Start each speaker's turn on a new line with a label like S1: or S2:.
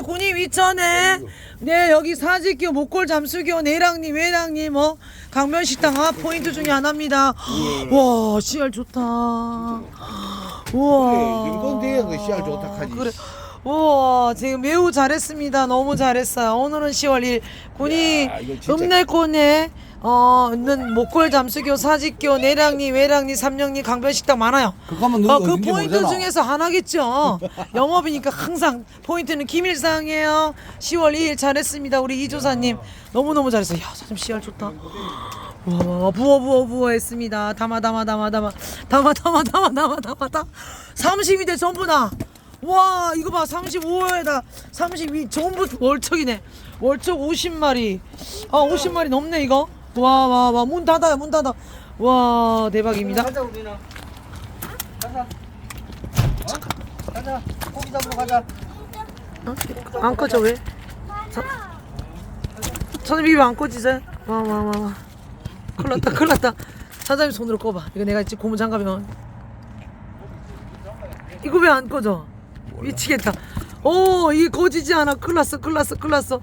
S1: 군이 위천에. 네 여기 사직교 목골 잠수교 내랑님 외랑님 뭐 강변식당. 아 포인트 중에 하나입니다. 와 씨알 좋다. 우와.
S2: 돼야 그 씨알 좋다 하지.
S1: 그래. 우와 지금 매우 잘했습니다. 너무 잘했어요. 오늘은 10월 1일. 군이
S2: 야, 이거 진짜-
S1: 읍내권에 어 있는 목골 잠수교 사직교 내랑리 외랑리 삼령리 강변식당 많아요
S2: 그거 하면
S1: 어, 너그
S2: 어딘지
S1: 포인트
S2: 모르잖아.
S1: 중에서 하나겠죠. 영업이니까 항상 포인트는 김일상이에요. 10월 2일 잘했습니다. 우리 이조사님 너무 너무 잘했어요. 야, 사람 씨알 좋다. 와, 부어 부어 부어 했습니다. 담아 담아 담아 담아 담아 담아 담아 담아 담아 담아 32대 전부 다. 와, 이거 봐. 35에다 32 전부 월척이네. 월척 50마리. 아, 50마리 넘네 이거. 와, 와, 와. 문 닫아요. 문 닫아. 와, 대박입니다.
S3: 가자 우리는 가자 어? 가자 고기 잡으러 가자
S1: 어? 안 꺼져 왜? 저, 선생님 이거 안 꺼지지? 와와 와 와. 큰일 났다 큰일 났다 사장님 손으로 꺼봐 이거 내가 지금 고무 장갑이면 이거 왜 안 꺼져? 미치겠다 오 이게 꺼지지 않아 큰일 났어 큰일 났어 큰일 났어